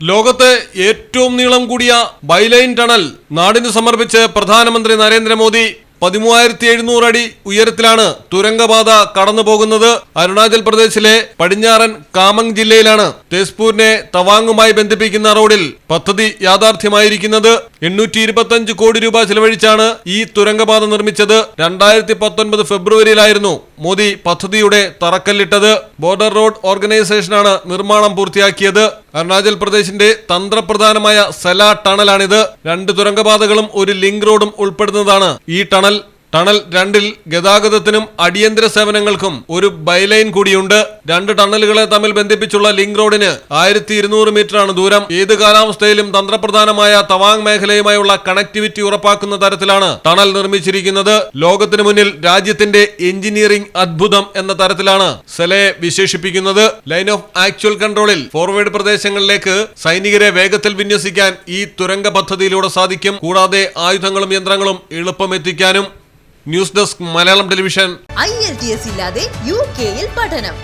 ലോകത്തെ ഏറ്റവും നീളം കൂടിയ ബൈലൈൻ ടണൽ നാടിന് സമർപ്പിച്ച് പ്രധാനമന്ത്രി നരേന്ദ്രമോദി പതിമൂവായിരത്തി എഴുന്നൂറ് അടി ഉയരത്തിലാണ് തുരങ്കപാത കടന്നു പോകുന്നത് അരുണാചൽ പ്രദേശിലെ പടിഞ്ഞാറൻ കാമങ് ജില്ലയിലാണ്. തേസ്പൂരിനെ തവാങ്ങുമായി ബന്ധിപ്പിക്കുന്ന റോഡിൽ പദ്ധതി യാഥാർത്ഥ്യമായിരിക്കുന്നത്. എണ്ണൂറ്റി ഇരുപത്തഞ്ച് കോടി രൂപ ചെലവഴിച്ചാണ് ഈ തുരങ്കപാത നിർമ്മിച്ചത്. രണ്ടായിരത്തി പത്തൊൻപത് ഫെബ്രുവരിയിലായിരുന്നു മോദി പദ്ധതിയുടെ തറക്കല്ലിട്ടത്. ബോർഡർ റോഡ് ഓർഗനൈസേഷനാണ് നിർമ്മാണം പൂർത്തിയാക്കിയത്. അരുണാചൽ പ്രദേശിന്റെ തന്ത്രപ്രധാനമായ സെല ടണലാണിത്. രണ്ട് തുരങ്കപാതകളും ഒരു ലിങ്ക് റോഡും ഉൾപ്പെടുന്നതാണ് ഈ ടണൽ. ടണൽ രണ്ടിൽ ഗതാഗതത്തിനും അടിയന്തര സേവനങ്ങൾക്കും ഒരു ബൈലൈൻ കൂടിയുണ്ട്. രണ്ട് ടണലുകളെ തമ്മിൽ ബന്ധിപ്പിച്ചുള്ള ലിങ്ക് റോഡിന് ആയിരത്തി ഇരുന്നൂറ് മീറ്ററാണ് ദൂരം. ഏത് കാലാവസ്ഥയിലും തന്ത്രപ്രധാനമായ തവാങ് മേഖലയുമായുള്ള കണക്ടിവിറ്റി ഉറപ്പാക്കുന്ന തരത്തിലാണ് ടണൽ നിർമ്മിച്ചിരിക്കുന്നത്. ലോകത്തിനു മുന്നിൽ രാജ്യത്തിന്റെ എഞ്ചിനീയറിംഗ് അത്ഭുതം എന്ന തരത്തിലാണ് സെലയെ വിശേഷിപ്പിക്കുന്നത്. ലൈൻ ഓഫ് ആക്ച്വൽ കൺട്രോളിൽ ഫോർവേഡ് പ്രദേശങ്ങളിലേക്ക് സൈനികരെ വേഗത്തിൽ വിന്യസിക്കാൻ ഈ തുരങ്ക പദ്ധതിയിലൂടെ സാധിക്കും. കൂടാതെ ആയുധങ്ങളും യന്ത്രങ്ങളും എളുപ്പം എത്തിക്കാനും news desk Malayalam television. IELTS ഇല്ലാതെ യു കെയിൽ പഠനം.